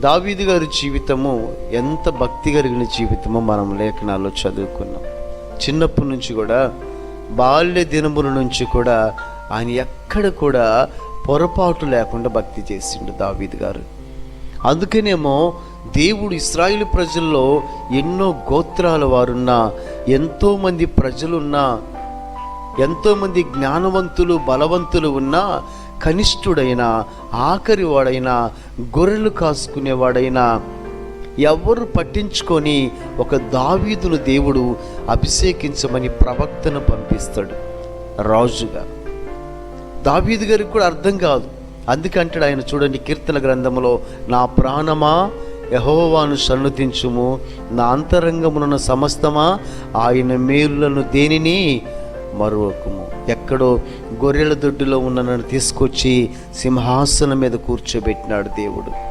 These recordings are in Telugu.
దావీదు గారి జీవితము ఎంత భక్తి కలిగిన జీవితమో మనం లేఖనాల్లో చదువుకున్నాం. చిన్నప్పటి నుంచి కూడా బాల్య దినముల నుంచి కూడా ఆయన ఎక్కడ కూడా పొరపాటు లేకుండా భక్తి చేసిండు దావీదు గారు. అందుకనేమో దేవుడు ఇస్రాయిల్ ప్రజల్లో ఎన్నో గోత్రాల వారున్నా ఎంతోమంది ప్రజలున్నా ఎంతోమంది జ్ఞానవంతులు బలవంతులు ఉన్నా కనిష్ఠుడైన ఆఖరివాడైనా గొర్రెలు కాసుకునేవాడైనా ఎవరు పట్టించుకొని ఒక దావీదును దేవుడు అభిషేకించమని ప్రవక్తను పంపిస్తాడు. రాజుగా. దావీదు గారికి కూడా అర్థం కాదు. అందుకంటాడు ఆయన చూడండి కీర్తన గ్రంథంలో నా ప్రాణమా యహోవాను సన్నుతించుము నా అంతరంగమునున్న సమస్తమా ఆయన మేలులను దేనిని మరొకము ఎక్కడో గొర్రెల దొడ్డులో ఉన్న నన్ను తీసుకొచ్చి సింహాసనం మీద కూర్చోబెట్టినాడు దేవుడు.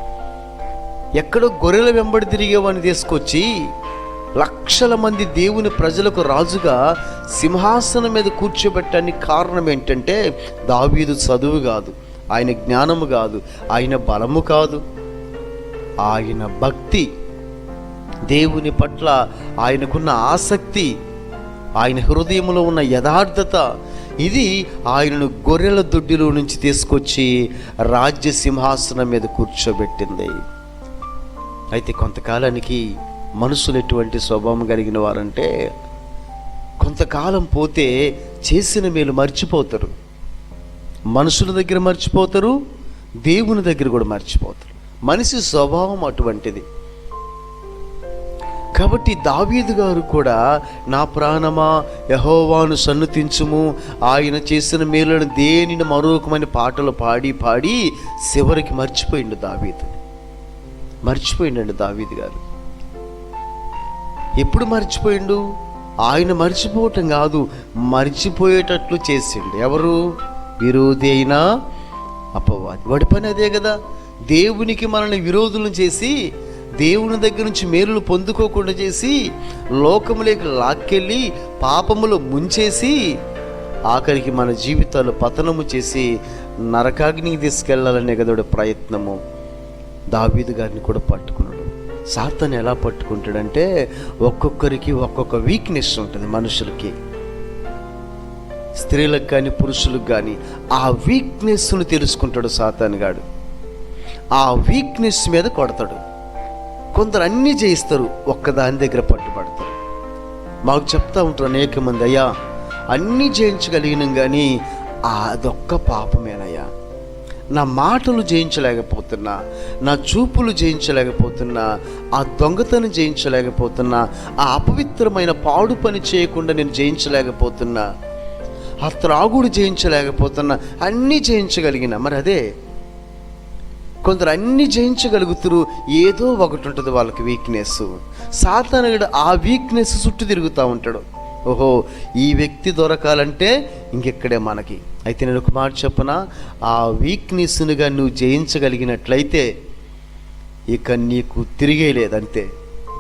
ఎక్కడో గొర్రెల వెంబడి తిరిగేవాడిని తీసుకొచ్చి లక్షల మంది దేవుని ప్రజలకు రాజుగా సింహాసనం మీద కూర్చోబెట్టడానికి కారణం ఏంటంటే దావీదు చదువు కాదు ఆయన జ్ఞానము కాదు ఆయన బలము కాదు. ఆయన భక్తి దేవుని పట్ల ఆయనకున్న ఆసక్తి ఆయన హృదయంలో ఉన్న యథార్థత ఇది ఆయనను గొర్రెల దొడ్డిలో నుంచి తీసుకొచ్చి రాజ్య సింహాసనం మీద కూర్చోబెట్టింది. అయితే కొంతకాలానికి మనుషులు ఎటువంటి స్వభావం కలిగిన వారంటే కొంతకాలం పోతే చేసిన మేలు మర్చిపోతారు. మనుషుల దగ్గర మర్చిపోతారు దేవుని దగ్గర కూడా మర్చిపోతారు. మనిషి స్వభావం అటువంటిది. కాబట్టి దావీదు గారు కూడా నా ప్రాణమా యహోవాను సన్నుతించుము. ఆయన చేసిన మేలును దేనిని మరొకమైన పాటలు పాడి పాడి చివరికి మర్చిపోయిండు దావీదు. మర్చిపోయిండండి దావీదు గారు. ఎప్పుడు మర్చిపోయిండు? ఆయన మర్చిపోవటం కాదు మర్చిపోయేటట్లు చేసిండు. ఎవరు? విరోధి అయినా అపవాది. వాడి పని అదే కదా. దేవునికి మనల్ని విరోధులను చేసి దేవుని దగ్గర నుంచి మేలులు పొందుకోకుండా చేసి లోకములోకి లాక్కెళ్ళి పాపములో ముంచేసి ఆఖరికి మన జీవితాలు పతనము చేసి నరకాగ్నికి తీసుకెళ్ళాలనే కదా ప్రయత్నము. దావీదు గారిని కూడా పట్టుకున్నాడు. సాతను ఎలా పట్టుకుంటాడంటే ఒక్కొక్కరికి ఒక్కొక్క వీక్నెస్ ఉంటుంది మనుషులకి. స్త్రీలకు కానీ పురుషులకు కానీ ఆ వీక్నెస్ను తెలుసుకుంటాడు సాతాను గాడు. ఆ వీక్నెస్ మీద కొడతాడు. కొందరు అన్నీ జయిస్తారు ఒక్కదాని దగ్గర పట్టుబడతారు. మాకు చెప్తా ఉంటారు అనేక మంది అయ్యా అన్నీ జయించగలిగినాం కానీ అదొక్క పాపమేనయ్యా. నా మాటలు జయించలేకపోతున్నా నా చూపులు జయించలేకపోతున్నా ఆ దొంగతనం జయించలేకపోతున్నా ఆ అపవిత్రమైన పాడు పని చేయకుండా నేను జయించలేకపోతున్నా ఆ త్రాగుడు జయించలేకపోతున్నా అన్నీ జయించగలిగిన మరి అదే కొందరు అన్ని జయించగలుగుతారు. ఏదో ఒకటి ఉంటుంది వాళ్ళకి వీక్నెస్ సాతానుడు ఆ వీక్నెస్ చుట్టూ తిరుగుతూ ఉంటాడు. ఓహో ఈ వ్యక్తి దొరకాలంటే ఇంకెక్కడే మనకి. అయితే నేను ఒక మాట చెప్పనా? ఆ వీక్నెస్నుగా నువ్వు జయించగలిగినట్లయితే ఇక నీకు తిరిగే లేదంతే.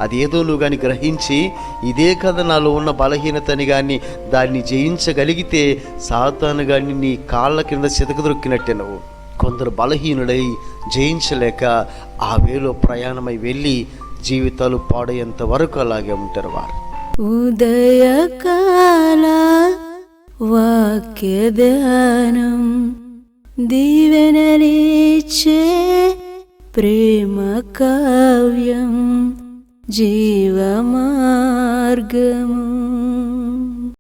అది ఏదో నువ్వు కానీ గ్రహించి ఇదే కదా నాలో ఉన్న బలహీనతని కానీ దాన్ని జయించగలిగితే సాతాను కానీ నీ కాళ్ళ కింద చితకదొక్కినట్టే నువ్వు. కొందరు బలహీనుడై జయించలేక ఆ వేలో ప్రయాణమై వెళ్ళి జీవితాలు పాడేంత వరకు అలాగే ఉంటారు వారు. ఉదయకాల వాక్య ధ్యానం దీవెనలిచ్చే ప్రేమ కావ్యం జీవమార్గము.